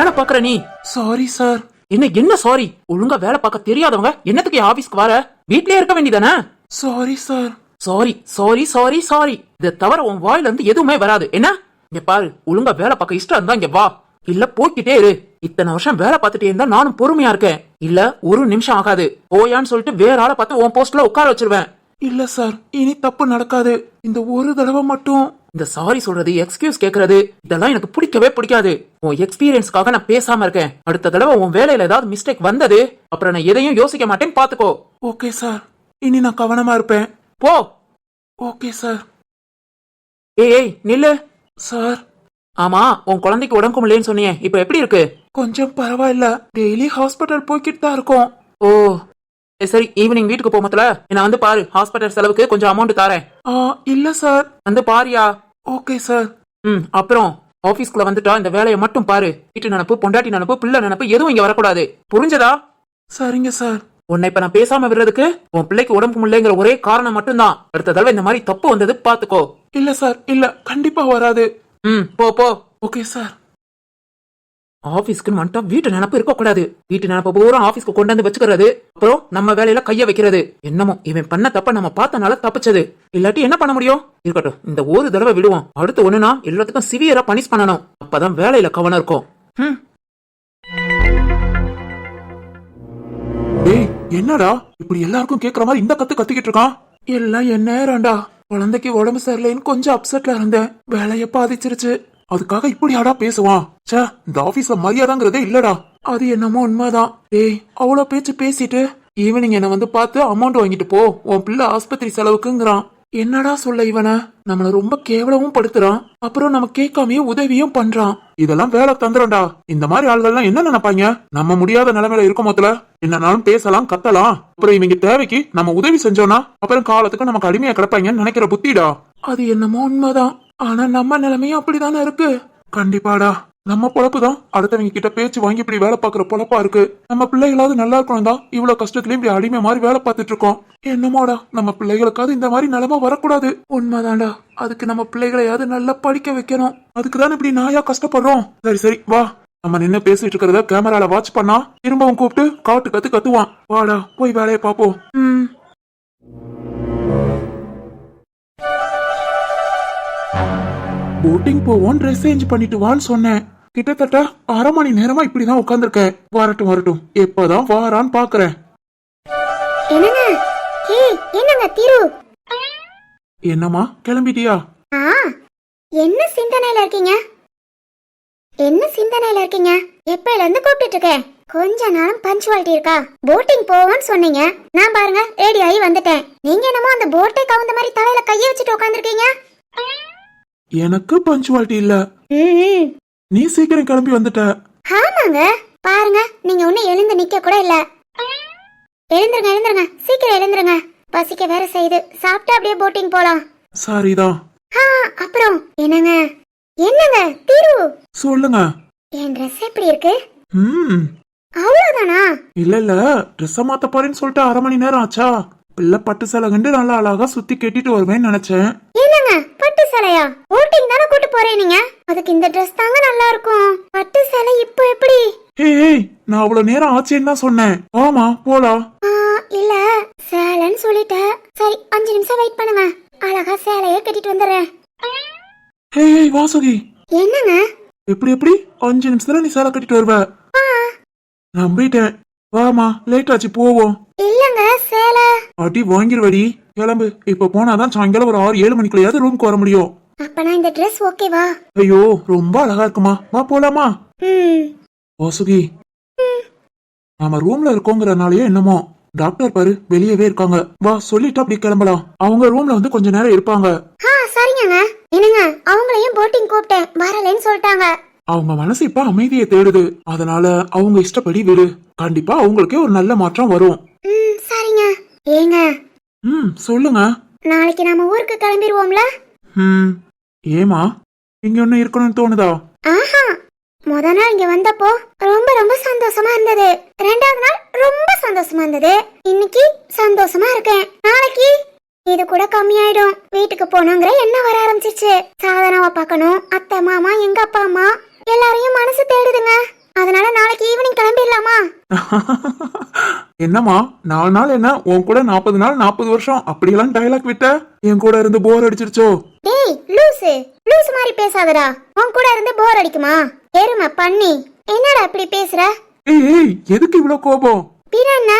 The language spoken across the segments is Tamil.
வேலை பாக்குற நீ? சாரி சார் என்ன என்ன சாரி ஒழுங்கா வேலை பார்க்க தெரியாதவங்க என்னத்துக்கு என் ஆபீஸ்க்கு வர? வீட்லயே இருக்க வேண்டியதானே? Sorry sir sorry sorry sorry sorry இதை தவிர உன் வாயில இருந்து எதுவுமே வராது. என்ன? இங்க பாரு ஒழுங்கா வேலை பார்க்க இஷ்டம் இருந்தா இங்க வா. இல்ல போய்க்கிட்டே இரு. இத்தனை வருஷம் வேலை பார்த்துட்டே இருந்தா நானும் பொறுமையா இருக்கேன். இல்ல ஒரு நிமிஷம் ஆகாது. போயான்னு சொல்லிட்டு வேற ஆளை பார்த்து உன் போஸ்ட்ல உட்கார வச்சிருவேன். இல்ல சார் இனி தப்பு நடக்காது. இந்த ஒரு தடவை மட்டும் இந்த சாரி சொல்றது எக்ஸ்கியூஸ் கேக்குறது. இதெல்லாம் எனக்கு பிடிக்கவே பிடிக்காது. உன் எக்ஸ்பீரியன்ஸ்க்காக நான் பேசாம இருக்கேன். அடுத்த தடவை உன் வேலையில ஏதாவது மிஸ்டேக் வந்தது அப்புறம் நான் எதையும் யோசிக்க மாட்டேன் பாத்துக்கோ. ஓகே சார் இனி நான் கவனமா இருப்பேன். போ. ஓகே சார் ஏய் ஏய் நில்லு. சார் ஆமா உன் குழந்தைக்கு உடம்பு முடியலன்னு சொன்னியே. இப்ப எப்படி இருக்கு? கொஞ்சம் பரவாயில்ல. டெய்லி ஹாஸ்பிட்டல் போய்கிட்டு தான் இருக்கோம். ஓ சரி ஈவினிங் வீட்டுக்கு போமத்துல என்ன வந்து பாரு ஹாஸ்பிட்டல் செலவுக்கு கொஞ்சம் அமௌண்ட் தரேன். ஆ இல்ல சார் வந்து பாரியா? ஓகே சார் ம் அப்புறம் ஆபீஸ்க்குள்ள வந்துட்டா இந்த வேலையை மட்டும் பாரு. வீட்டு நினப்பு பொண்டாட்டி நினப்பு பிள்ளை நினப்பு எதுவும் இங்க வரக்கூடாது. புரிஞ்சதா? சரிங்க சார் உன்னை இப்ப நான் பேசாம விடுறதுக்கு உன் பிள்ளைக்கு உடம்பு முடியலங்கிற ஒரே காரணம் மட்டும்தான். அடுத்த தடவை இந்த மாதிரி தப்பு வந்தது பாத்துக்கோ. இல்ல சார் இல்ல கண்டிப்பா வராது. ம் போ போ. ஓகே சார் ஆபீஸ்க்கு வந்துட்டா வீட்டு நினப்பு இருக்க கூடாது வீட்டு நினப்பு பூரா ஆபீஸ்க்கு கொண்டு வந்து வச்சுக்கிறது. அப்புறம் நம்ம வேலையில கைய வைக்கிறது. என்னமோ இவன் பண்ண தப்ப நம்ம பார்த்தனால தப்பிச்சது. இல்லாட்டி என்ன பண்ண முடியும்? இருக்கட்டும் இந்த ஒரு தடவை விடுவோம். அடுத்து ஒண்ணுனா எல்லாத்துக்கும் சிவியரா பனிஷ் பண்ணணும். அப்பதான் வேலையில கவனம் இருக்கும். ம் டேய் என்னடா? இப்படி எல்லாருக்கும் கேக்குற மாதிரி இந்த கத்து கத்திக்கிட்டு இருக்கான்? எல்லாம் என் நேரம்டா. குழந்தைக்கு உடம்பு சரியில்லைன்னு கொஞ்சம் அப்செட்ல இருந்தேன். வேலைய பாதிச்சிருச்சு. அதுக்காக இப்படியாடா பேசுவான்? ச்சே இந்த ஆபீஸ்ல மரியாதைங்கிறதே இல்லடா. அது என்னமோ உண்மைதான். ஏய் அவ்வளவு பேச்சு பேசிட்டு ஈவினிங் என்ன வந்து பார்த்து அமௌண்ட் வாங்கிட்டு போ உன் பிள்ளை ஆஸ்பத்திரி செலவுக்குங்கிறான். என்னடா சொல்ல இவன? நம்மள ரொம்ப கேவலமும் படுத்துறான். அப்புறம் நம்ம கேட்காமயே உதவியும் பண்றான். இதெல்லாம் வேலை தந்துறோம்டா இந்த மாதிரி ஆள்கள்லாம் என்ன நினைப்பாங்க? நம்ம முடியாத நிலைமையில இருக்கும் மொத்தல என்னன்னாலும் பேசலாம் கத்தலாம். அப்புறம் இவங்க தேவைக்கு நம்ம உதவி செஞ்சோம்னா அப்புறம் காலத்துக்கு நமக்கு அடிமையா கிடப்பாங்கன்னு நினைக்கிற புத்திடா. அது என்னமோ உண்மைதான். ஆனா நம்ம நிலைமையும் அப்படிதானே இருக்கு. கண்டிப்பாடா. நம்ம பொழப்பு தான் அடுத்தவங்க கிட்ட பேச்சு வாங்கி இப்படி வேலை பார்க்குற பொழப்பா இருக்கு. நம்ம பிள்ளைகளாவது நல்லா இருக்கணும் தான் இவ்வளவு கஷ்டத்துலயும் இப்படி அடிமை மாதிரி வேலை பார்த்துட்டு இருக்கோம். என்னமோடா நம்ம பிள்ளைகளுக்காவது இந்த மாதிரி நிலைமை வரக்கூடாது. உண்மைதான்டா. அதுக்கு நம்ம பிள்ளைகளையாவது நல்லா படிக்க வைக்கணும். அதுக்குதான் இப்படி நாயா கஷ்டப்படுறோம். சரி சரி வா. நம்ம நின்னு பேசிட்டு இருக்கிறத கேமரால வாட்ச் பண்ணா திரும்பவும் கூப்பிட்டு காட்டு கத்து கத்துவான். வாடா போய் வேலையை பாப்போம் போட்டிங் போவோம் ட்ரெஸ் சேஞ்ச் பண்ணிட்டு வான்னு சொன்னேன். கிட்டத்தட்ட அரை மணி நேரமா இப்படிதான் உட்காந்துருக்கேன் வரட்டும் வரட்டும். எப்பதான் வாரான்னு பாக்குறேன். என்னங்க? ஏய் என்னங்க திரு? என்னம்மா கிளம்பிட்டியா? ஆ என்ன சிந்தனையில இருக்கீங்க? என்ன சிந்தனையில இருக்கீங்க? எப்பயில இருந்து கூப்பிட்டு இருக்கேன்? கொஞ்ச நேரம் பஞ்சுவாலிட்டி இருக்கா? போட்டிங் போவோம்னு சொன்னீங்க. நான் பாருங்க ரெடி ஆகி வந்துட்டேன். நீங்க என்னமோ அந்த போட்டை கவுந்த மாதிரி தலையில கைய வச்சுட்டு உட்காந்துருக்கீங்க எனக்கு பஞ்சுவாலிட்டி இல்ல. ம் நீ சீக்கிரம் கிளம்பி வந்துட்ட. ஆமாங்க. பாருங்க நீங்க ஒன்னும் எழுந்து நிக்க கூட இல்ல. எழுந்துருங்க எழுந்துருங்க. சீக்கிரம் எழுந்துருங்க. பசிக்க வேற செய்யுது. சாப்பிட்டு அப்படியே போட்டிங் போலாம். சாரிதான் ஆ அப்புறம் என்னங்க? என்னங்க? திரு. சொல்லுங்க. என் ட்ரெஸ் எப்படி இருக்கு? ம் அவ்வளவுதானா? இல்ல இல்ல. ட்ரெஸ் மாத்த போறேன்னு சொல்லிட்டு அரை மணி நேரம் ஆச்சா? பிள்ளை பட்டு சேலை கண்டு நல்லா அழகா சுத்தி கட்டிட்டு வருவேன்னு நினைச்சேன். என்னங்க? பட்டு சேலையா? போட்டிங் தானே கூட்டு போறேன் நீங்க அதுக்கு இந்த ட்ரெஸ் தாங்க நல்லா இருக்கும். பட்டு சேலை இப்போ எப்படி? ஏய் நான் அவ்வளவு நேரம் ஆச்சேன்னு தான் சொன்னேன். ஆமா போலாம். இல்ல. சேலைன்னு சொல்லிட்டேன். சரி அஞ்சு நிமிஷம் வெயிட் பண்ணுங்க. அழகா சேலையே கட்டிட்டு வந்துடுறேன். ஏய் வாசுகி. என்னங்க? எப்படி எப்படி? அஞ்சு நிமிஷத்துல நீ சேலை கட்டிட்டு வருவ. நம்பிட்டேன். வாமா லேட் ஆச்சு போவோம். இல்லங்க அடி வாங்கிருவடி. கிளம்பு. இப்ப போனாதான் சாயங்காலம் ஒரு ஆறு ஏழு மணிக்குள்ளயாவது ரூமுக்கு வர முடியும். அப்பனா இந்த ட்ரெஸ் ஓகேவா ஐயோ ரொம்ப அழகா இருக்குமா. வா போலாமா? வாசுகி. நாம ரூம்ல இருக்கோங்கறனாலயே என்னமோ. டாக்டர் பாரு வெளியவே இருக்காங்க. வா சொல்லிட்டு அப்படி கிளம்பலாம். அவங்க ரூம்ல வந்து கொஞ்ச நேரம் இருப்பாங்க. ஆ சரிங்கங்க என்னங்க அவங்களையும் போட்டிங் கூப்பிட்டேன். வரலைன்னு சொல்லிட்டாங்க. அவங்க மனசு இப்ப அமைதியை தேடுது. அதனால அவங்க இஷ்டப்படி விடு. கண்டிப்பா அவங்களுக்கே ஒரு நல்ல மாற்றம் வரும். சரிங்க. ஏங்க. ம் சொல்லுங்க. நாளைக்கு நாம ஊருக்கு கிளம்பிடுவோம்ல ம் ஏமா இங்க ஒண்ணு இருக்கணும்னு தோணுதா? ஆஹா. முத நாள் இங்க வந்தப்போ ரொம்ப ரொம்ப சந்தோஷமா இருந்தது. ரெண்டாவது நாள் ரொம்ப சந்தோஷமா இருந்தது. இன்னைக்கு சந்தோஷமா இருக்கேன். நாளைக்கு இது கூட கம்மியாயிடும். வீட்டுக்கு போகணுங்கிற எண்ணம் வர ஆரம்பிச்சிச்சு. சாதனாவை பார்க்கணும். அத்தை மாமா எங்க அப்பா அம்மா எல்லாரையும் மனசு தேடுதுங்க. அதனால நாளைக்கு ஈவினிங் கிளம்பிடலாமா? என்னம்மா நாலு நாள் என்ன? உன் கூட நாற்பது நாள் நாற்பது வருஷம்? அப்படியெல்லாம் டயலாக் விட்ட? என் கூட இருந்து போர் அடிச்சிருச்சோ? டேய் லூசு. லூசு மாதிரி பேசாதடா. உன் கூட இருந்து போர் அடிக்குமா? எருமை பண்ணி என்னடா இப்படி பேசுற? ஏய் எதுக்கு இவ்வளவு கோபம்? பிற என்ன?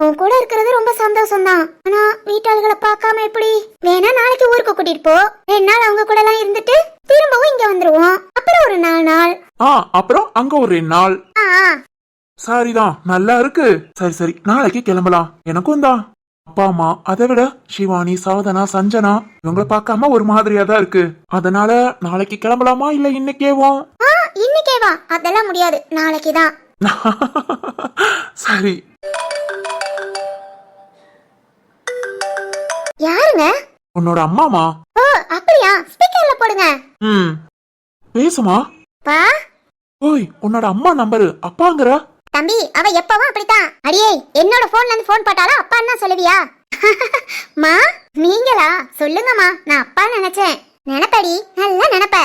உன் கூட இருக்கிறது ரொம்ப சந்தோஷம் தான் ஆனா வீட்டாளுகளை பார்க்காம எப்படி? வேணா நாளைக்கு ஊருக்கு கூட்டிட்டு போ. ரெண்டு நாள் அவங்க கூட எல்லாம் இருந்துட்டு திரும்பவும் இங்க வந்துருவோம். அப்புறம் ஒரு நாலு நாள். ஆ அப்புறம் அங்க ஒரு ரெண்டு நாள். ஆ. சரிதான் நல்லா இருக்கு. சரி சரி நாளைக்கு கிளம்பலாம். எனக்கும் தான். அப்பா அம்மா அதை விட சிவானி சாதனா சஞ்சனா இவங்கள பார்க்காம ஒரு மாதிரியா தான் இருக்கு. அதனால நாளைக்கு கிளம்பலாமா இல்ல இன்னைக்கேவும் ஆ இன்னைக்கே வா அதெல்லாம் முடியாது. நாளைக்கு தான் சரி. யாருங்க? உன்னோட அம்மாமா ஓ அப்படியா? ஸ்பீக்கர்ல போடுங்க. ம். பேசுமா பா. ஓய் உன்னோட அம்மா நம்பரு. அப்பாங்கிற. தம்பி அவ எப்பவும் அப்படித்தான். அடியே என்னோட போன்ல இருந்து போன் போட்டாலும் அப்பான்னு சொல்லுவியா? மா நீங்களா? சொல்லுங்கம்மா நான் அப்பா நினைச்சேன். நினைப்படி நல்லா நினைப்ப.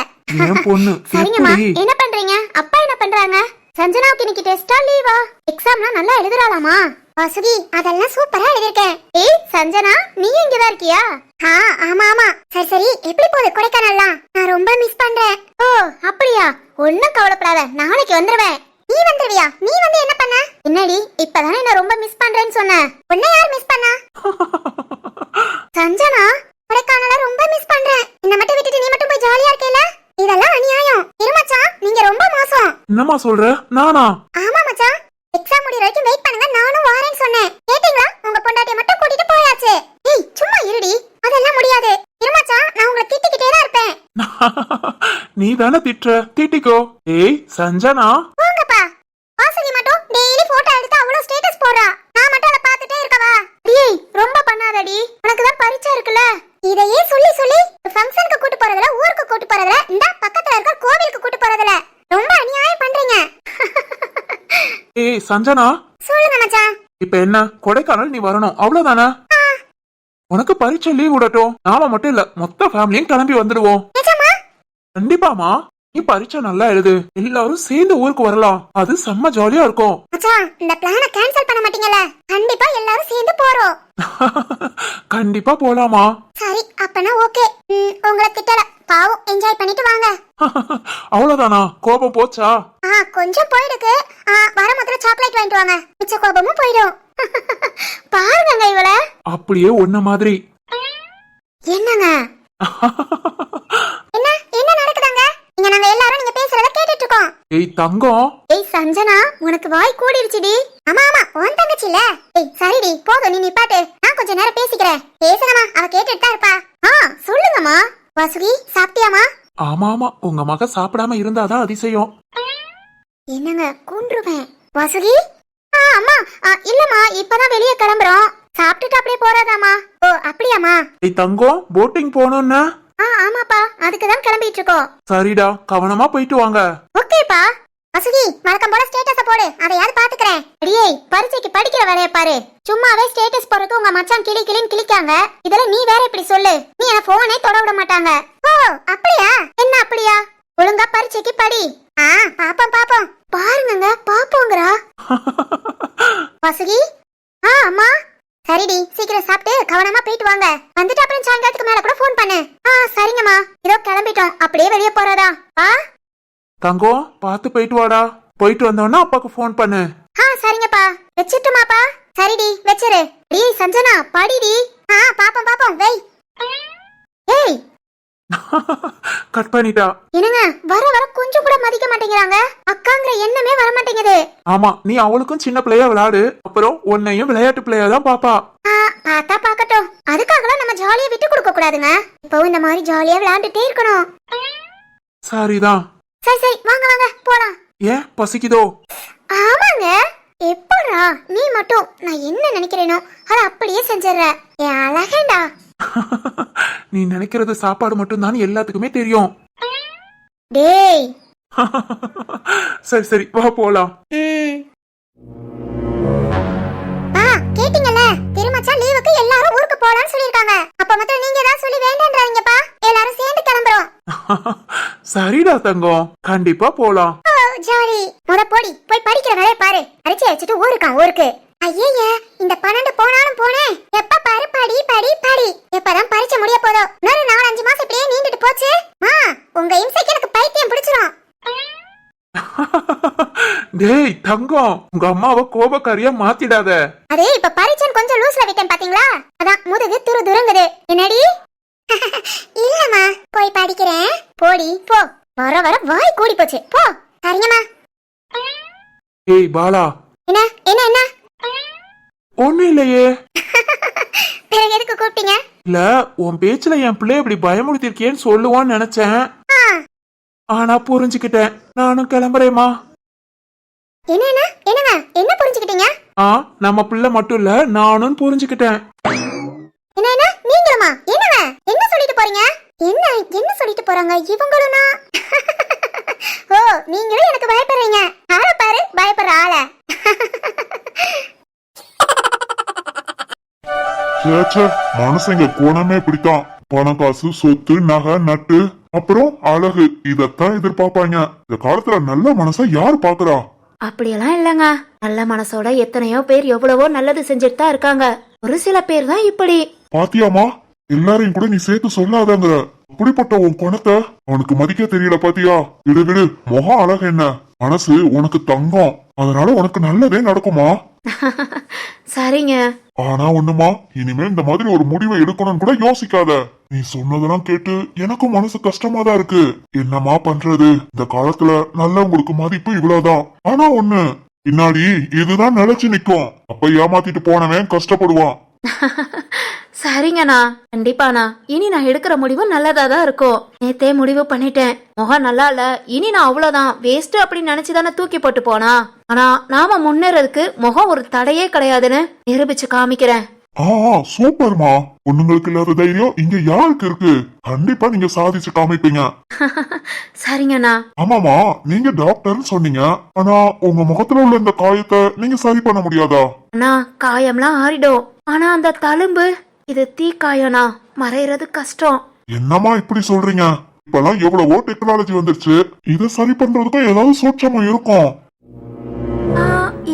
என் பொண்ணு சரிங்கம்மா. என்ன பண்றீங்க? அப்பா என்ன பண்றாங்க? சஞ்சனாவுக்கு இன்னைக்கு டெஸ்டா லீவா எக்ஸாம்லாம் நல்லா எழுதுறாளாமா? வாசுகி அதெல்லாம் சூப்பரா எழுதிருக்கேன் ஏய் சஞ்சனா நீ இங்கதான் இருக்கியா? ஆ ஆமா ஆமா. சரி சரி எப்படி போகுது கொடைக்கானல்லாம்? நான் ரொம்ப மிஸ் பண்றேன். ஓ அப்படியா? ஒண்ணும் கவலைப்படாத நாளைக்கு வந்துருவேன். நீ வந்துருவியா? நீ வந்து என்ன பண்ண? என்னடி இப்பதானே நான் ரொம்ப மிஸ் பண்றேன்னு சொன்ன. உன்னை யார் மிஸ் பண்ணா? சஞ்சனா கொடைக்கானல ரொம்ப மிஸ் பண்றேன். என்ன மட்டும் விட்டுட்டு நீ மட்டும் போய் ஜாலியா இருக்கேல இதெல்லாம் அநியாயம். இருமச்சான் நீங்க ரொம்ப மோசம். என்னம்மா சொல்ற? நானா? ஆமா மச்சான். எக்ஸாம் முடியற வரைக்கும் வெயிட் பண்ணுங்க. நானும் வாரேன்னு சொன்னேன். கேட்டீங்களா? உங்க பொண்டாட்டிய மட்டும் கூட்டிட்டு போயாச்சு. ஏய் சும்மா இருடி. அதெல்லாம் முடியாது. இருமச்சான் நான் உங்களை திட்டிக்கிட்டே தான் இருப்பேன். நீ தானே திட்டுற? திட்டிக்கோ. ஏய் சஞ்சனா. போங்கப்பா. வாசுகி மட்டும் டெய்லி போட்டோ எடுத்து அவ்வளவு ஸ்டேட்டஸ் போடுறா நான் மட்டும் அதை பார்த்துட்டே இருக்கவா டேய் ரொம்ப பண்ணாதடி உனக்கு தான் பரீட்சை இருக்குல்ல இதையே சொல்லி சொல்லி ஃபங்க்ஷனுக்கு கூட்டு போறதுல ஊருக்கு கூட்டு போறதுல இந்த பக்கத்துல இருக்க கோவிலுக்கு கூட்டு போறதுல ரொம்ப அநியாயம் பண்றீங்க ஏய் சஞ்சனா? சொல்லுங்க மச்சான். இப்ப என்ன? கொடைக்கானல் நீ வரணும். அவ்வளவுதானே? உனக்கு பரீட்சை லீவ் விடட்டும். நாம மட்டும் இல்ல மொத்த ஃபேமிலியும் கிளம்பி வந்துடுவோம். நிஜமா? கண்டிப்பாமா நீ பரீட்சை நல்லா எழுது. எல்லாரும் சேர்ந்து ஊருக்கு வரலாம். அது செம்ம ஜாலியா இருக்கும். மச்சான் இந்த பிளான கேன்சல் பண்ண மாட்டீங்கல்ல? கண்டிப்பா எல்லாரும் சேர்ந்து போறோம். கண்டிப்பா போலாமா? சரி அப்பனா ஓகே உங்களை திட்டல. பாவம் என்ஜாய் பண்ணிட்டு வாங்க. அவ்வளவுதானா? கோபம் போச்சா? ஆ கொஞ்சம் போயிடுக்கு. ஆ, வர முதல்ல சாக்லேட் வாங்கிட்டு வாங்க. மிச்ச கோபமும் போயிடும். பாருங்க இவள. அப்படியே ஒன்ன மாதிரி. என்னங்க? இங்க நாங்க எல்லாரும் நீங்க பேசுறத கேட்டுட்டு இருக்கோம் ஏய் தங்கம். ஏய் சஞ்சனா உனக்கு வாய் கூடிருச்சுடி. ஆமா ஆமா உன் தங்கச்சில. ஏய் சரிடி போதும் நீ நிப்பாட்டு. நான் கொஞ்ச நேரம் பேசிக்கிறேன். பேசுங்கம்மா அவ கேட்டுட்டு தான் இருப்பா. ஆ சொல்லுங்கம்மா. வாசுகி சாப்பிட்டியாமா ஆமா ஆமா உங்க மக சாப்பிடாம இருந்தாதான் அதிசயம். என்னங்க கூண்டுருவேன் வாசுகி? ஆ அம்மா ஆ, இல்லம்மா இப்பதான் வெளியே கிளம்புறோம். சாப்பிட்டுட்டு அப்படியே போறாதாம்மா. ஓ அப்படியாம்மா? ஏய் தங்கம் போட்டிங் போகணும்னா? ஆ ஆமாப்பா. அதுக்கு தான் கிளம்பிட்டு இருக்கோம் சரிடா கவனமா போயிட்டு வாங்க. ஓகேப்பா. வசதி வழக்கம் போல ஸ்டேட்டஸ போடு. அதையாவது பாத்துக்கிறேன். அடியே பரீட்சைக்கு படிக்கிற வேலைய பாரு. சும்மாவே ஸ்டேட்டஸ் போறது உங்க மச்சான் கிளி கிளின்னு கிளிக்காங்க. இதெல்லாம் நீ வேற இப்படி சொல்லு. நீ என் போனே தொட விட மாட்டாங்க. ஓ அப்படியா? என்ன அப்படியா? ஒழுங்கா பரீட்சைக்கு படி. ஆ பாப்போம் பாப்போம். பாருங்கங்க பாப்போங்கறா. வசதி ஆ அம்மா. சரிடி சீக்கிரம் சாப்பிட்டு கவனமா போயிட்டு வாங்க. வந்துட்டு அப்புறம் சாயங்காலத்துக்கு மேல கூட ஃபோன் பண்ணு. ஆ சரிங்கம்மா. இதோ கிளம்பிட்டோம். அப்படியே வெளியே போறதா? ஆ தங்கம் பார்த்து போயிட்டு வாடா. போயிட்டு வந்தோன்னா அப்பாக்கு ஃபோன் பண்ணு. ஆ சரிங்கப்பா. வச்சிட்டுமாப்பா சரிடி வச்சிரு. டேய் சஞ்சனா படிடி. ஆ பாப்போம் பாப்போம். வெய். ஏய் கட் பண்ணிட்டா. என்னங்க வர வர கொஞ்சம் கூட மதிக்க மாட்டேங்கிறாங்க. அக்காங்கிற எண்ணமே வர மாட்டேங்குது. ஆமா நீ அவளுக்கும் சின்ன பிள்ளையா விளையாடு. அப்புறம் உன்னையும் விளையாட்டு பிள்ளையா தான் பாப்பா. ஆ பார்த்தா பார்க்கட்டும். அதுக்காகலாம் நம்ம ஜாலியா விட்டு கொடுக்க கூடாதுங்க. இப்பவும் இந்த மாதிரி ஜாலியா விளையாண்டுட்டே இருக்கணும். சரிதான். சரி சரி வாங்க வாங்க போலாம். ஏன் பசிக்குதோ? ஆமாங்க. எப்படா நீ மட்டும் நான் என்ன நினைக்கிறேனோ அதை அப்படியே செஞ்சிடுற. என் அழகேண்டா. நீ நினைக்கிறது சாப்பாடு மட்டும்தான் எல்லாத்துக்குமே தெரியும். டேய். சரி சரி வா போலாம். ஆ கேட்டிங்கல்ல? திருமச்சா லீவுக்கு எல்லாரும் ஊருக்கு போலாம்னு சொல்லிருக்காங்க அப்ப மட்டும் நீங்க தான் சொல்லி வேண்டான்றாங்கப்பா எல்லாரும் சேர்ந்து கிளம்புறோம். சரிடா தங்கம். கண்டிப்பா போலாம். ஓ ஜாலி. முத போடி போய் படிக்கிற வேலையை பாரு. அரிசி வச்சுட்டு ஊருக்கான் ஊருக்கு. ஐயய்ய இந்த பன்னெண்டு போனாலும் போனேன் எப்ப பாரு படி படி படி. எப்பதான் பரிச்சை முடிய போதோ. இன்னொரு நாலஞ்சு மாசம் இப்படியே நீண்டுட்டு போச்சு. மா உங்க இம்சைக்கு எனக்கு பைத்தியம் பிடிச்சிரும். டேய் தங்கம் உங்க அம்மாவை கோபக்காரியா மாத்திடாத. அது இப்ப பரிச்சன் கொஞ்சம் லூஸ்ல விட்டேன் பாத்தீங்களா? அதான் முதுகு துரு துருங்குது. என்னடி? இல்லம்மா போய் படிக்கிறேன். போடி போ. வர வர வாய் கூடி போச்சு. போ. சரிங்கம்மா. ஏய் பாலா. என்ன என்ன என்ன? ஒண்ணு இல்லையே. பிறகு எதுக்கு கூப்பிட்டீங்க? இல்ல உன் பேச்சுல என் பிள்ளை இப்படி பயமுறுத்திருக்கேன்னு சொல்லுவான்னு நினைச்சேன். ஆனா புரிஞ்சுக்கிட்டேன். நானும் கிளம்புறேம்மா. என்ன என்ன என்னங்க என்ன புரிஞ்சுக்கிட்டீங்க? ஆ நம்ம பிள்ளை மட்டும் இல்ல நானும் புரிஞ்சுக்கிட்டேன். என்ன என்ன நீங்களுமா? என்னங்க என்ன சொல்லிட்டு போறீங்க? என்ன என்ன சொல்லிட்டு போறாங்க இவங்களும்னா ஓ நீங்களும் எனக்கு பயப்படுறீங்க. ஆள பாரு பயப்படுற ஆள. சேச்சே மனுஷங்க குணமே இப்படித்தான். பணம் காசு சொத்து நகை நட்டு அப்புறம் அழகு. இதத்தான் எதிர்பார்ப்பாங்க. இந்த காலத்துல நல்ல மனச யார் பாக்குறா? அப்படியெல்லாம் இல்லைங்க. நல்ல மனசோட எத்தனையோ பேர் எவ்வளவோ நல்லது செஞ்சுட்டு தான் இருக்காங்க. ஒரு சில பேர் தான் இப்படி. பாத்தியாமா எல்லாரையும் கூட நீ சேர்த்து சொல்லாதங்கிற. அப்படிப்பட்ட உன் குணத்தை அவனுக்கு மதிக்க தெரியல பாத்தியா? விடு விடு. முகம் அழகு என்ன? மனசு உனக்கு தங்கம். அதனால உனக்கு நல்லதே நடக்குமா? சரிங்க. ஆனா ஒண்ணுமா? இனிமே இந்த மாதிரி ஒரு முடிவை எடுக்கணும்னு கூட யோசிக்காத. நீ சொன்னதெல்லாம் கேட்டு எனக்கும் மனசு கஷ்டமா தான் இருக்கு. என்னமா பண்றது? இந்த காலத்துல நல்லவங்களுக்கு மதிப்பு இவ்வளவுதான். ஆனா ஒண்ணு பின்னாடி இதுதான் நிலைச்சு நிக்கும். அப்ப ஏமாத்திட்டு போனவன் கஷ்டப்படுவான். சரிங்கண்ணா. கண்டிப்பாண்ணா. இனி நான் எடுக்கிற முடிவு நல்லதா தான் இருக்கும். நேத்தே முடிவு பண்ணிட்டேன். முகம் நல்லா இல்ல. இனி நான் அவ்வளவுதான். வேஸ்ட் அப்படின்னு நினைச்சு தானே தூக்கி போட்டு போனா? ஆனா நாம முன்னேறதுக்கு முகம் ஒரு தடையே கிடையாதுன்னு நிரூபிச்சு காமிக்கிறேன். ஆ ஆ, சூப்பர்மா. பொண்ணுங்களுக்கு இல்லாத தைரியம் இங்க யாருக்கு இருக்கு? கண்டிப்பா நீங்க சாதிச்சு காமிப்பீங்க. சரிங்கண்ணா. ஆமாமா நீங்க டாக்டர்னு சொன்னீங்க. ஆனா உங்க முகத்துல உள்ள இந்த காயத்தை நீங்க சரி பண்ண முடியாதா? அண்ணா காயம்லாம் ஆறிடும். ஆனா அந்த தழும்பு இது தீக்காயம்ண்ணா மறையறது கஷ்டம். என்னம்மா இப்படி சொல்றீங்க? இப்பெல்லாம் எவ்வளவோ டெக்னாலஜி வந்துருச்சு. இத சரி பண்றதுக்கும் ஏதாவது சூட்சமம் இருக்கும். ஆ,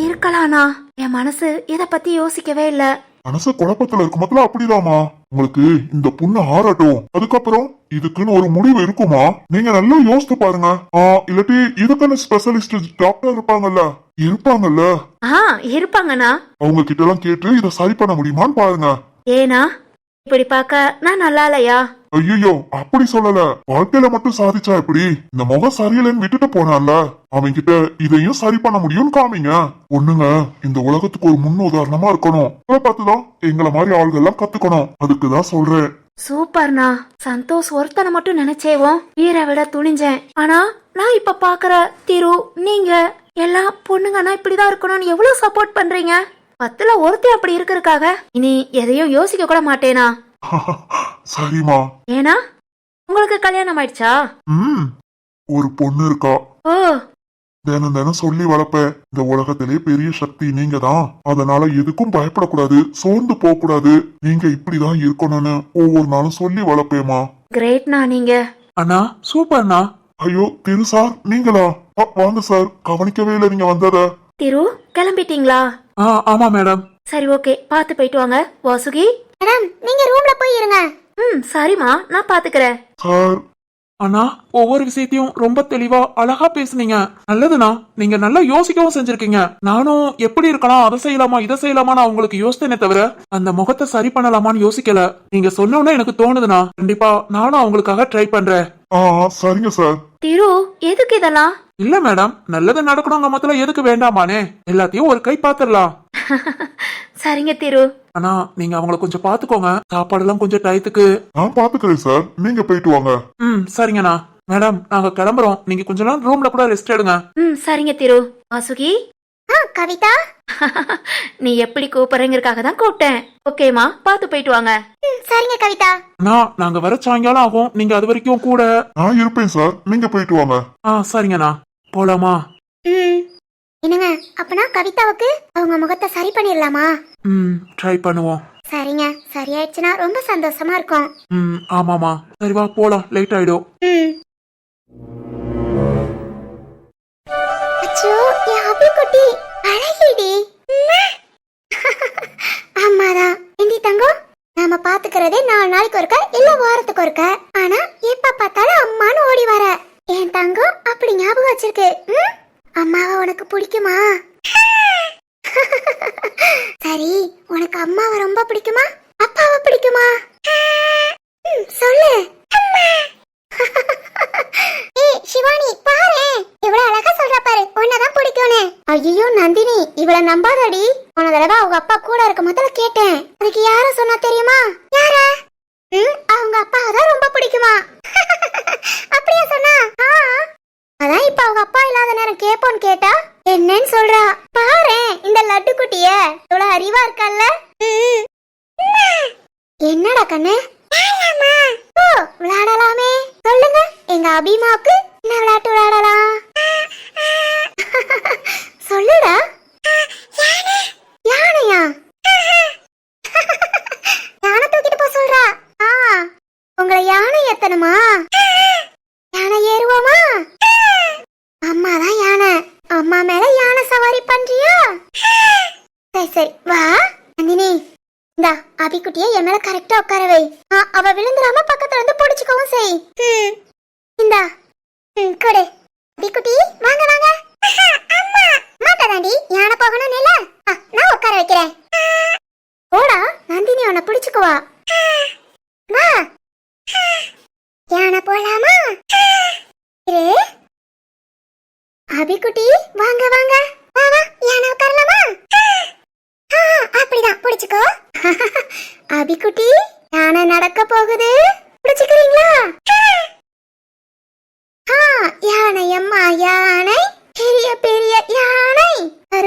இருக்கலாண்ணா என் மனசு இத பத்தி யோசிக்கவே இல்ல. மனசு குழப்பத்துல இருக்கும் போதுல அப்படிதாம்மா. உங்களுக்கு இந்த புண்ணு ஆறட்டும். அதுக்கப்புறம் இதுக்குன்னு ஒரு முடிவு இருக்குமா? நீங்க நல்லா யோசித்து பாருங்க. இல்லாட்டி இதுக்குன்னு ஸ்பெஷலிஸ்ட் டாக்டர் இருப்பாங்கல்ல? இருப்பாங்கல்ல? ஆ இருப்பாங்கண்ணா. அவங்க கிட்ட எல்லாம் கேட்டு இத சரி பண்ண முடியுமான்னு பாருங்க. ஏனா இப்படி பார்க்க நான் நல்லா இல்லையா? ஐயோ அப்படி சொல்லல. வாழ்க்கையில மட்டும் சாதிச்சா எப்படி? இந்த முகம் சரியில்லைன்னு விட்டுட்டு போனான்ல. அவன் கிட்ட இதையும் சரி பண்ண முடியும்னு காமிங்க. ஒண்ணுங்க இந்த உலகத்துக்கு ஒரு முன் உதாரணமா இருக்கணும். அதை பார்த்துதான் எங்களை மாதிரி ஆள்கள் எல்லாம் கத்துக்கணும் அதுக்குதான் சொல்றேன். சூப்பர்ண்ணா சந்தோஷ் ஒருத்தனை மட்டும் நினைச்சேவோம் வீரை விட துணிஞ்சேன். ஆனா நான் இப்ப பாக்குற திரு நீங்க எல்லாம் பொண்ணுங்கன்னா இப்படிதான் இருக்கணும்னு எவ்வளவு சப்போர்ட் பண்றீங்க? பத்துல ஒருத்தி அப்படி இருக்கறதுக்காக இனி எதையும் யோசிக்க கூட மாட்டேனா? சரிம்மா. ஏனா உங்களுக்கு கல்யாணம் ஆயிடுச்சா? ம் ஒரு பொண்ணு இருக்கா. ஓ. தினம் தினம் சொல்லி வளர்ப்பேன் இந்த உலகத்திலே பெரிய சக்தி நீங்க தான் அதனால எதுக்கும் பயப்படக்கூடாது சோர்ந்து போக கூடாது நீங்க இப்படிதான் இருக்கணும்னு ஒவ்வொரு நாளும் சொல்லி வளர்ப்பேமா கிரேட்ண்ணா நீங்க. அண்ணா சூப்பர்ண்ணா. ஐயோ திரு சார் நீங்களா? வாங்க சார் கவனிக்கவே இல்லை நீங்க வந்தத. திரு கிளம்பிட்டீங்களா? ஆ ஆமா மேடம். சரி ஓகே. பார்த்து போயிட்டு வாங்க. வாசுகி? மேடம் நீங்க ரூம்ல போய் இருங்க ம் சரிம்மா. நான் பாத்துக்கிறேன் சார். அண்ணா ஒவ்வொரு விஷயத்தையும் ரொம்ப தெளிவா அழகா பேசுனீங்க. நல்லதுண்ணா. நீங்க நல்லா யோசிக்கவும் செஞ்சிருக்கீங்க. நானும் எப்படி இருக்கலாம் அதை செய்யலாமா இதை செய்யலாமா நான் உங்களுக்கு யோசித்தேனே தவிர அந்த முகத்தை சரி பண்ணலாமான்னு யோசிக்கல. நீங்க சொன்னோன்னே எனக்கு தோணுதுண்ணா. கண்டிப்பா நானும் அவங்களுக்காக ட்ரை பண்றேன். ஆ சரிங்க சார். திரு எதுக்கு இதெல்லாம்? இல்ல மேடம் நல்லது நடக்கணுங்க மொத்தல எதுக்கு வேண்டாமானே? எல்லாத்தையும் ஒரு கை பாத்துரலாம். சரிங்க திரு. ஆனா நீங்க அவங்கள கொஞ்சம் பாத்துக்கோங்க. சாப்பாடெல்லாம் கொஞ்சம் டயத்துக்கு. நான் பாத்துக்கிறேன் சார். நீங்க போயிட்டு வாங்க. ம் சரிங்கண்ணா. மேடம் நாங்க கிளம்புறோம். நீங்க கொஞ்ச நேரம் ரூம்ல கூட ரெஸ்ட் எடுங்க. ம் சரிங்க திரு. வாசுகி? ஆ கவிதா? நீ எப்படி கூப்பிடுறேங்கிறதுக்காக தான் கூப்பிட்டேன். ஓகேமா பார்த்து போயிட்டு வாங்க. ம், சரிங்க கவிதா. அண்ணா நாங்க வர சாயங்காலம் ஆகும். நீங்க அது வரைக்கும் கூட. நான் இருப்பேன் சார். நீங்க போயிட்டு வாங்க. ஆ சரிங்கண்ணா. போலாமா? ம். என்னங்க அப்பனா கவிதாவுக்கு அவங்க முகத்தை சரி பண்ணிடலாமா? ம் ட்ரை பண்ணுவோம். சரிங்க சரியாயிடுச்சுன்னா ரொம்ப சந்தோஷமா இருக்கும். ம் ஆமாமா சரி வா போலாம். லேட் ஆயிடும். ம். அச்சோ சரிடி அம்மாதான். இண்டி தங்கம் நாம பாத்துக்கிறதே நாலு நாளைக்கு ஒருக்க இல்ல வாரத்துக்கு ஒருக்க. ஆனா எப்ப பார்த்தாலும் அம்மான்னு ஓடி வர. என் இருக்கு. அம்மாவை உனக்கு பிடிக்குமா? சரி உனக்கு அம்மாவை ரொம்ப பிடிக்குமா? அப்பாவை பிடிக்குமா? சொல்லு. ஏய் சிவானி பாரு. இவ்வளவு அழகா சொல்ற பாரு. உன்னதான் பிடிக்கும்னு. ஐயோ நந்தினி இவள நம்பாதடி. போன தடவை அவங்க அப்பா கூட இருக்க முதல்ல கேட்டேன். அதுக்கு யார சொன்னா தெரியுமா? யார? அவங்க அப்பாவை தான் ரொம்ப பிடிக்குமா? அப்படியா சொன்னா? அதான் இப்ப அவங்க அப்பா இல்லாத நேரம் கேப்போன்னு கேட்டா என்னன்னு சொல்றா. பாரு இந்த லட்டு குட்டிய இவ்வளவு அறிவா இருக்கல்ல? என்னடா கண்ணு? ஓ விளையாடலாமே. சொல்லுங்க எங்க அபிமாவுக்கு என்ன விளையாட்டு விளையாடலாம்? சொல்லுடா. யானையா? யானை தூக்கிட்டு போ சொல்றா. ஆ உங்களை யானை எத்தனமா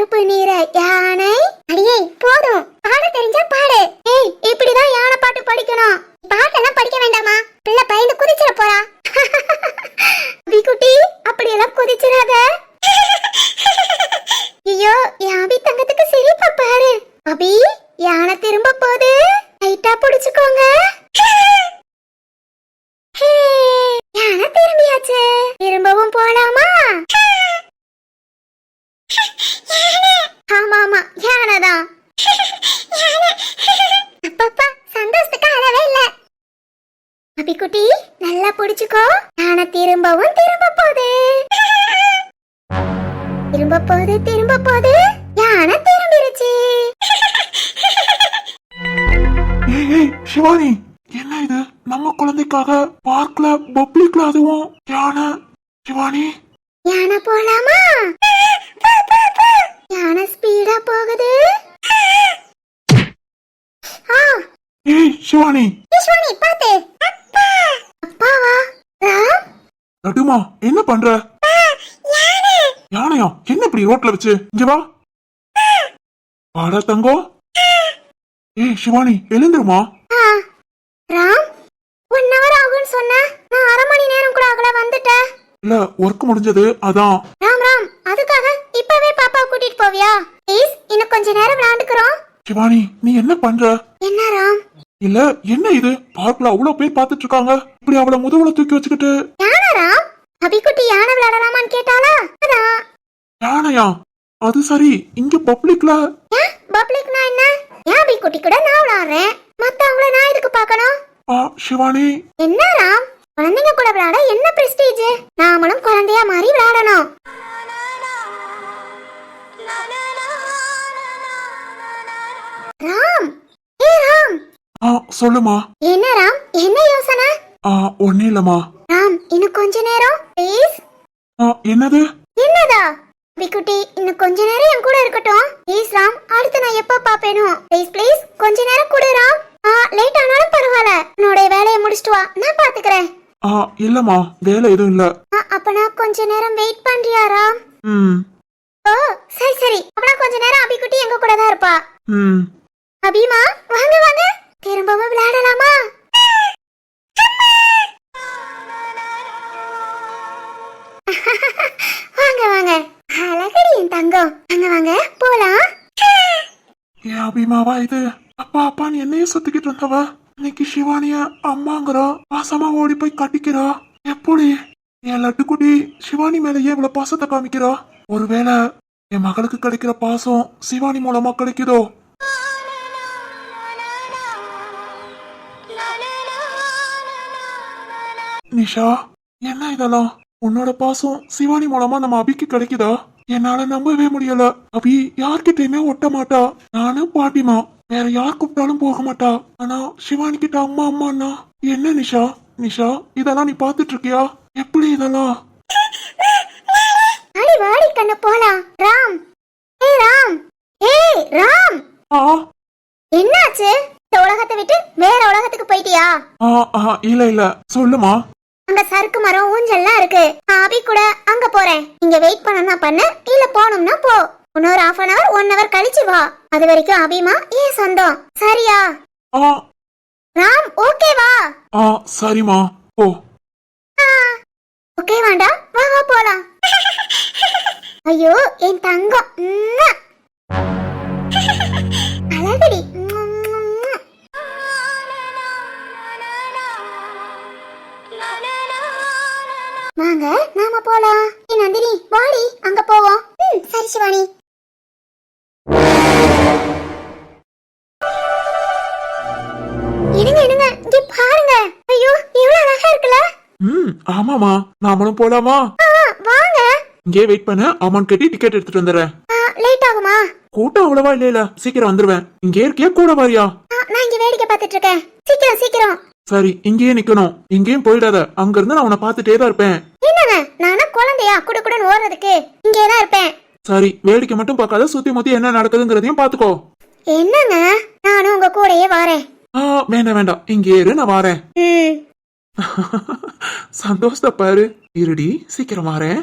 கருப்பு நிற யானை பார்க்ல பப்ளிக்ல அதுவும் யானை சிவானி. யானை போலாமா? யானை ஸ்பீடா போகுது. ஏய் சிவானி. விஸ்வானி பாத்து. அப்பாவா? ராம் நடுமா என்ன பண்ற? யானையா? என்ன இப்படி ரோட்ல வச்சு? இங்க வா. வாடா தங்கம் ஏய் சிவானி எழுந்துருமா ஆ ராம் ஒன் ஹவர் ஆகும்னு சொன்ன நான் அரை மணி நேரம் கூட ஆகல வந்துட்டேன் இல்ல ஒர்க் முடிஞ்சது? அதான். ராம் ராம் அதுக்காக இப்பவே பாப்பாவை கூட்டிட்டு போவியா? ப்ளீஸ் இன்னும் கொஞ்ச நேரம் விளையாண்டுக்கிறோம். சிவானி நீ என்ன பண்ற? என்ன ராம்? இல்ல என்ன இது? பார்க்ல அவ்வளவு பேர் பாத்துட்டு இருக்காங்க. இப்படி அவளை முதுகுல தூக்கி வச்சுக்கிட்டு. யானை ராம்? அபிக்குட்டி யானை விளையாடலாமான்னு கேட்டாளா? அதான். யானையா? அது சரி இங்க பப்ளிக்ல பப்ளிக்னா என்ன? ஏன் அபிக்குட்டி கூட நான் விளையாடுறேன்? மத்தவங்கள நான் எதுக்கு பார்க்கணும்? ஆ சிவானி. என்ன ராம்? கூட விளையாட என்ன பிரஸ்டீஜ் நாமளும் குழந்தையா மாறி விளையாடணும். ராம்! ஏ ராம்! ஆ சொல்லுமா. என்ன ராம்? என்ன யோசனை? ஆ ஒண்ணே இல்லம்மா. ராம் இன்னும் கொஞ்ச நேரம் ப்ளீஸ் ஆ என்னது? என்னதா? விக்குட்டி இன்னும் கொஞ்ச நேரம் என் கூட இருக்கட்டும். ப்ளீஸ் ராம் அடுத்து நான் எப்ப பாப்பேனோ ப்ளீஸ் ப்ளீஸ் கொஞ்ச நேரம் கொடு ராம். ஆ லேட் ஆனாலும் பரவாயில்ல. உன்னோட வேலையை முடிச்சிட்டு வா. நான் பாத்துக்கிறேன். ஆ இல்லம்மா வேலை எதுவும் இல்ல. ஆ, அப்ப நான் கொஞ்ச நேரம் வெயிட் பண்றியா ராம் ம். ஓ சரி சரி. அப்பனா கொஞ்ச நேரம் அபிக்குட்டி எங்க கூட தான் இருப்பா? ம். அபிமா வாங்க வாங்க. திரும்பவும் விளையாடலாமா? வாங்க வாங்க. அழகடி என் தங்கம். வாங்க வாங்க. போலாம். ஏன் அபிமாவா இது? அப்பா அப்பான்னு என்னையே சுத்திக்கிட்டு இருந்தவ. இன்னைக்கு சிவானிய அம்மாங்கிறா பாசமா ஓடி போய் கட்டிக்கிறா. எப்படி? என் லட்டுக்குட்டி சிவானி மேல ஏன் இவ்வளவு பாசத்தை காமிக்கிறா. ஒருவேளை என் மகளுக்கு கிடைக்கிற பாசம் சிவானி மூலமா கிடைக்குதோ? நிஷா என்ன இதெல்லாம்? உன்னோட பாசம் சிவானி மூலமா நம்ம அபிக்கு கிடைக்குதா? என்னால நம்பவே முடியல. அபி யார்கிட்டயுமே ஒட்ட மாட்டா. நானும் பாட்டிமா. வேற யார் கூப்பிட்டாலும் போக மாட்டா. ஆனா சிவானி கிட்ட அம்மா அம்மாண்ணா என்ன நிஷா? நிஷா இதெல்லாம் நீ பாத்துட்டு இருக்கியா எப்படி இதெல்லாம்? அடி வாடி கண்ணு போலாம். ராம். ஏய் ராம். ஏய் ராம். ஆ? என்னாச்சு? இந்த உலகத்தை விட்டு வேற உலகத்துக்கு போயிட்டியா? ஆ ஆ இல்ல இல்ல. சொல்லுமா? அங்க சறுக்கு மரம் ஊஞ்சல்லாம் இருக்கு. அபி கூட அங்க போறேன். இங்க வெயிட் பண்ணு இல்ல போகணும்னா போ. இன்னொரு half an hour one hour கழிச்சு வா. அது வரைக்கும் அபிமா ஏன் சொந்தம்? சரியா? ஆ. ராம் ஓகேவா? ஆ சரிம்மா. ஓ ஓகே வேண்டா. வா வா போலாம். ஐயோ என் தங்கம். அழகுடி. வாங்க நாம போலாம். நந்தினி வாடி அங்க போவோம். சரி சிவானி. ஆமாமா நாமளும் போலாமா? வாங்க. இங்கே வெயிட் பண்ண. அமௌண்ட் கட்டி டிக்கெட் எடுத்துட்டு வந்துடுறேன். லேட் ஆகுமா? கூட்டம் அவ்வளவா இல்ல சீக்கிரம் வந்துருவேன். இங்கே இருக்கியா கூட வாரியா? நான் இங்க வேடிக்கை பார்த்துட்டு இருக்கேன். சீக்கிரம் சீக்கிரம். சரி இங்கேயே நிக்கணும். எங்கேயும் போயிடாத. அங்க இருந்து நான் உன்னை பார்த்துட்டே தான் இருப்பேன். என்னங்க? நானா குழந்தையா? குடு குடுன்னு ஓடுறதுக்கு. இங்கே தான் இருப்பேன். சரி வேடிக்கை மட்டும் பார்க்காத சுத்தி முத்தி என்ன நடக்குதுங்கிறதையும் பாத்துக்கோ என்னங்க? நானும் உங்க கூடயே வரேன். ஆ வேண்டாம் வேண்டாம். இங்கே இரு நான் வாரேன். ம். சந்தோஷத்தை பாரு. இருடி சீக்கிரம் வாரேன்.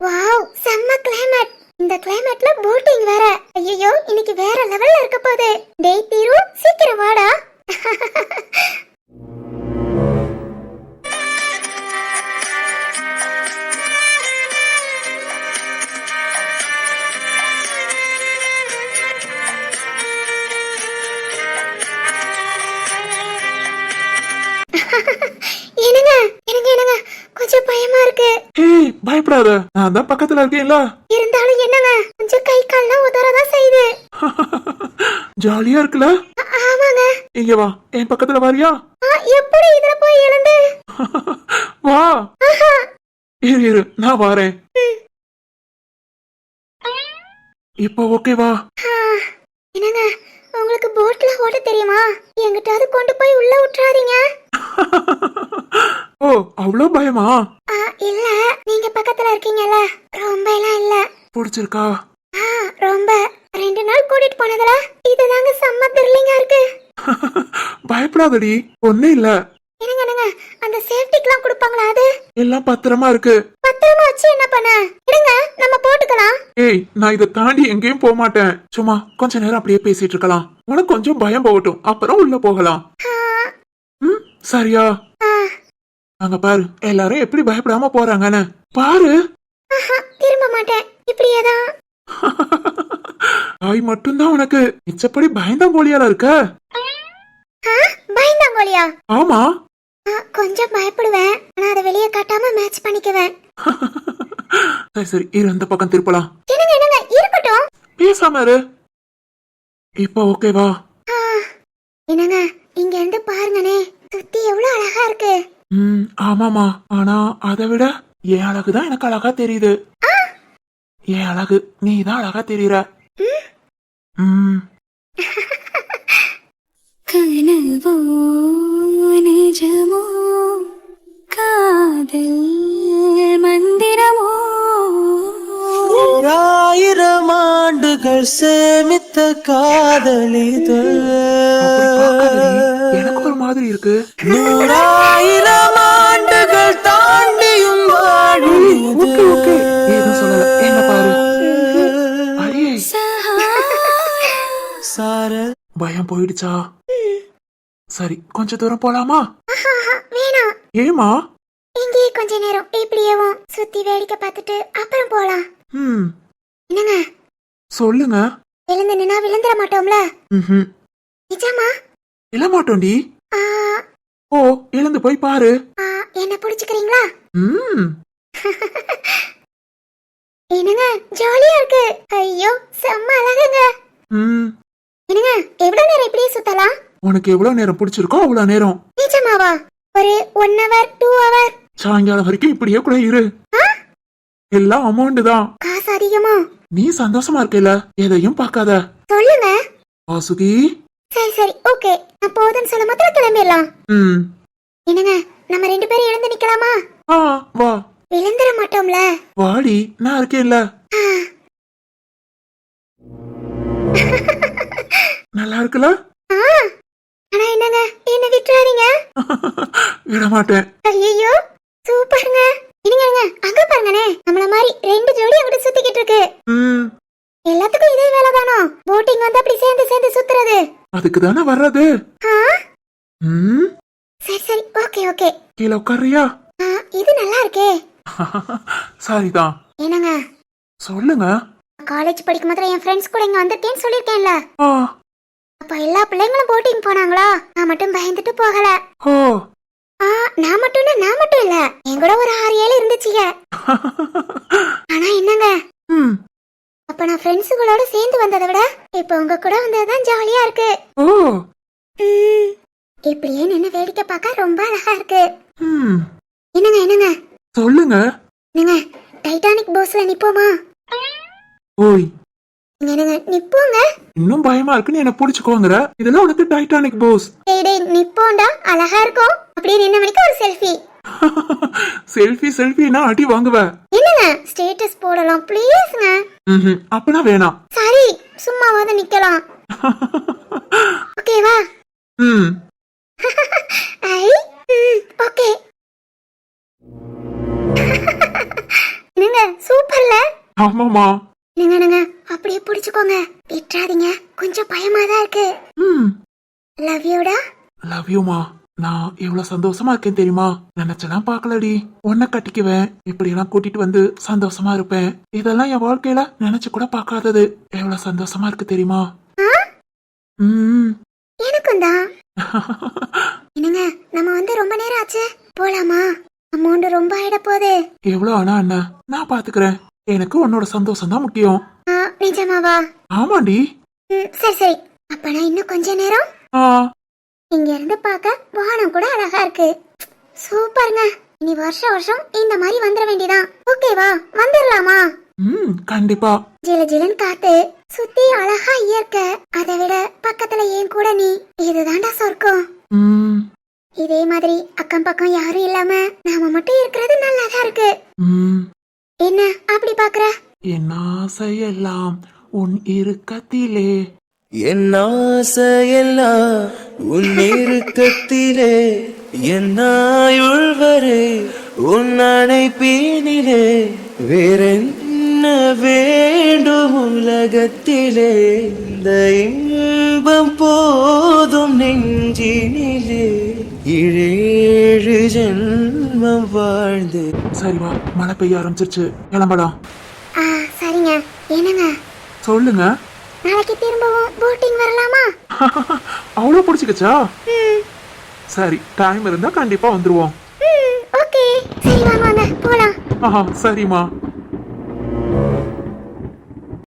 வாவ் செம்ம கிளைமேட் இந்த கிளைமேட்ல போட்டிங் வேற. ஐயோ இன்னைக்கு வேற லெவல்ல இருக்க போகுது. டேய் தீரு சீக்கிரம் வாடா. என்னங்க? என்னங்க என்னங்க? கொஞ்சம் பயமா இருக்கு. ஏய் பயப்படாத. நான் தான் பக்கத்துல இருக்கேன்ல. இருந்தாலும் என்னங்க? கொஞ்சம் கை கால்லாம் உதறதான் செய்யுது. ஜாலியா இருக்குல்ல? ஆமாங்க. இங்க வா. என் பக்கத்துல வாரியா? எப்படி இதுல போய் எழுந்து? வா. இரு இரு. நான் வாரேன். இப்போ ஓகேவா என்னங்க உங்களுக்கு போட்ல ஓட்ட தெரியுமா? எங்கிட்டாவது கொண்டு போய் உள்ள விட்டுறாதீங்க. ஓ அவ்வளோ பயமா? ஆ, இல்ல. நீங்க பக்கத்துல இருக்கீங்கல்ல? ரொம்ப எல்லாம் இல்ல. பிடிச்சிருக்கா? ஆ, ரொம்ப. ரெண்டு நாள் கூட்டிட்டு போனதுல இதுதாங்க செம்ம த்ரில்லிங்கா இருக்கு. பயப்படாதடி ஒண்ணு இல்ல. என்னங்க என்னங்க அந்த சேஃப்டிக்கெல்லாம் கொடுப்பாங்களா அது? எல்லாம் பத்திரமா இருக்கு. பத்திரமா வச்சு என்ன பண்ண? இருங்க நம்ம போட்டுக்கலாம். ஏய் நான் இதை தாண்டி எங்கேயும் போக மாட்டேன். சும்மா கொஞ்ச நேரம் அப்படியே பேசிட்டு இருக்கலாம். உனக்கு கொஞ்சம் பயம் போகட்டும். அப்புறம் உள்ள போகலாம். ம் சரியா? ஆ, அங்க பாரு எல்லாரும் எப்படி பயப்படாம போறாங்கன்னு. பாரு. ஆஹா, திரும்ப மாட்டேன். இப்படியேதான் ஆய் மட்டும்தான் உனக்கு. மிச்சப்படி பயந்தான் போலியால இருக்க. ஆ, பயந்தாங்கோலியா ஆமா. கொஞ்சம் பயப்படுவேன். ஆனா அதை வெளியே காட்டாம மேட்ச் பண்ணிக்குவேன். சரி சரி இரு அந்த பக்கம் திருப்பலாம். என்னங்க என்னங்க? இருக்கட்டும். பேசாம இரு. இப்போ ஓகேவா ஆ, என்னங்க இங்க இருந்து பாருங்கனே சுத்தி எவ்வளவு அழகா இருக்கு. ம் ஆமாமா ஆனா அதை விட என் அழகுதான் எனக்கு அழகா தெரியுது. என் அழகு நீ தான் அழகா தெரியுற. ம். கனவோ நிஜமோ காதல் மந்திரமோ? ஆயிரம் ஆண்டுகள் சேமித்த காதலிது. அப்படி பார்க்காதடி. எனக்கு ஒரு மாதிரி இருக்கு. நூறாயிரம் ஆண்டுகள் தாண்டியும் வாழும் இது. ஓகே. ஓகே ஏதும் சொல்லல. என்ன பாரு? அடியே. சார பயம் போயிடுச்சா? சரி கொஞ்ச தூரம் போலாமா? ஆஹா, வேணாம். ஏமா இங்கேயே கொஞ்ச நேரம் இப்படியேவும் சுத்தி வேடிக்கை பார்த்துட்டு அப்புறம் போலாம். ம். என்னங்க? சொல்லுங்க. எழுந்து நின்னா விழுந்துட மாட்டோம்ல? ம்ஹும். நிஜமா? இல்ல மாட்டோண்டி. ஆ, ஓ எழுந்து போய் பாரு. ஆ, என்ன பிடிச்சுக்கிறீங்களா? ம். என்னங்க ஜாலியா இருக்கு. ஐயோ செம்ம அழகுங்க. ம். என்னங்க எவ்வளவு நேரம் இப்படியே சுத்தலாம்? உனக்கு எவ்வளவு நேரம் பிடிச்சிருக்கோ அவ்வளவு நேரம். நிஜமாவா? ஒரு ஒன் ஹவர் டூ ஹவர் சாயங்காலம் வரைக்கும் இப்படியே கூட இரு. எல்லாம் அமௌண்ட் தான். காசு அதிகமா? நீ சந்தோஷமா இருக்கல எதையும் பார்க்காத. சொல்லுங்க. வாசுகி. சரி சரி ஓகே நான் போதுன்னு சொல்ல மாத்திரம் கிளம்பிடலாம். ம். என்னங்க நம்ம ரெண்டு பேரும் எழுந்து நிக்கலாமா? ஆ வா. விழுந்துட மாட்டோம்ல? வாடி நான் இருக்கேன்ல. நல்லா இருக்குல்ல. ஆனா என்னங்க? என்ன விட்டுறாதீங்க? விட மாட்டேன் ஐயோ சூப்பருங்க. இருங்க இருங்க. அங்க பாருங்கண்ணே. நம்மள மாதிரி ரெண்டு ஜோடி அங்கிட்டு சுத்திக்கிட்டு இருக்கு. எல்லாத்துக்கும் இதே வேலை தானோ போட்டிங் வந்து அப்படி சேர்ந்து சேர்ந்து சுத்துறது. அதுக்கு தானே வர்றது சரி சரி. Okay okay. கீழே உட்காரியா இது நல்லா இருக்கே. சரிதான். என்னங்க? சொல்லுங்க. காலேஜ் படிக்கும் போது என் ஃப்ரெண்ட்ஸ் கூட இங்க வந்திருக்கேன்னு சொல்லிருக்கேன்ல அப்ப எல்லா பிள்ளைங்களும் போட்டிங் போனாங்களா? நான் மட்டும் பயந்துட்டு போகல. ஓ. ஆ நான் மட்டும்னா நான் மட்டும் இல்ல. என் கூட ஒரு ஆறு ஏழு இருந்துச்சுங்க. ஆனா என்னங்க? ம். அப்ப நான் ஃப்ரெண்ட்ஸுகளோட சேர்ந்து வந்ததை விட இப்ப உங்க கூட வந்ததுதான் ஜாலியா இருக்கு. ஓ. ம், இப்படியே நின்னு வேடிக்கை பார்க்க ரொம்ப அழகா இருக்கு. ம். என்னங்க என்னங்க? சொல்லுங்க. என்னங்க டைட்டானிக் போஸ்ல நிப்போமா? ஓய். இன்னும் பயமா இருக்குன்னு என்ன புடிச்சுக்கோங்கற. இதெல்லாம் உனக்கு டைட்டானிக் போஸ் டேய் டேய் நிப்போண்டா அழகா இருக்கும். அப்படியே நின்ன மணிக்கு ஒரு செல்ஃபி செல்ஃபி செல்ஃபினா அடி வாங்குவ. என்னங்க ஸ்டேட்டஸ் போடலாம் ப்ளீஸ்ங்க ம்ஹும், அப்பனா வேணாம். சரி சும்மாவாவது நிக்கலாம். ஓகேவா ம். ஐ ஓகே என்னங்க சூப்பர்ல ஆமாமா என்னங்க என்னங்க அப்படியே பிடிச்சுக்கோங்க. விட்டுறாதீங்க. கொஞ்சம் பயமா தான் இருக்கு. ம். லவ் யூடா லவ் யூமா நான் எவ்வளவு சந்தோஷமா இருக்கேன் தெரியுமா? நினைச்செல்லாம் பார்க்கலடி. உன்னை கட்டிக்குவேன். இப்படி எல்லாம் கூட்டிட்டு வந்து சந்தோஷமா இருப்பேன். இதெல்லாம் என் வாழ்க்கையில நினைச்சு கூட பார்க்காதது. எவ்வளவு சந்தோஷமா இருக்கு தெரியுமா? ம். எனக்கும் தான். என்னங்க நம்ம வந்து ரொம்ப நேரம் ஆச்சு. போலாமா? அமௌண்ட் ரொம்ப ஆயிட போகுது. எவ்வளவு ஆனா என்ன? நான் பாத்துக்கிறேன் எனக்கு உன்னோட சந்தோஷம் தான் முக்கியம் நிஜமாவா? ஆமாண்டி. ம், சரி சரி. அப்ப நான் இன்னும் கொஞ்ச நேரம்? ஆ. இங்க இருந்து பார்க்க வானம் கூட அழகா இருக்கு. சூப்பருங்க. இனி வருஷம் வருஷம் இந்த மாதிரி வந்துட வேண்டியதான் ஓகேவா? வந்துடலாமா? ம் கண்டிப்பா. ஜில ஜிலன் காத்து சுத்தி அழகா இயற்கை. அதை விட பக்கத்துல ஏன் கூட நீ இதுதான்டா சொர்க்கம். ம். இதே மாதிரி அக்கம் பக்கம் யாரும் இல்லாம நாம மட்டும் இருக்கிறது நல்லாதான் இருக்கு. ம். என்ன அப்படி பாக்குற என் ஆசையெல்லாம் உன் இறுக்கத்திலே. என் ஆசையெல்லாம் உன் நெருக்கத்திலே என் ஆயுள் வரை உன் அணைப்பீனிலே. வேறென்ன வேண்டும் உலகத்திலே? இந்த இன்பம் போதும் நெஞ்சினிலே. ஏழு ஜென்மம் வாழ்ந்து. சரி வா மழை பெய்ய ஆரம்பிச்சிருச்சு. கிளம்பலாம். ஆ சரிங்க. என்னங்க? சொல்லுங்க. நாளைக்கு திரும்பவும் போட்டிங் வரலாமா? அவ்வளோ பிடிச்சிக்கிச்சா? சரி டைம் இருந்தா கண்டிப்பா வந்துருவோம். ம் ஓகே. சரி வாங்க வாங்க. போலாம். ஆஹா சரிம்மா.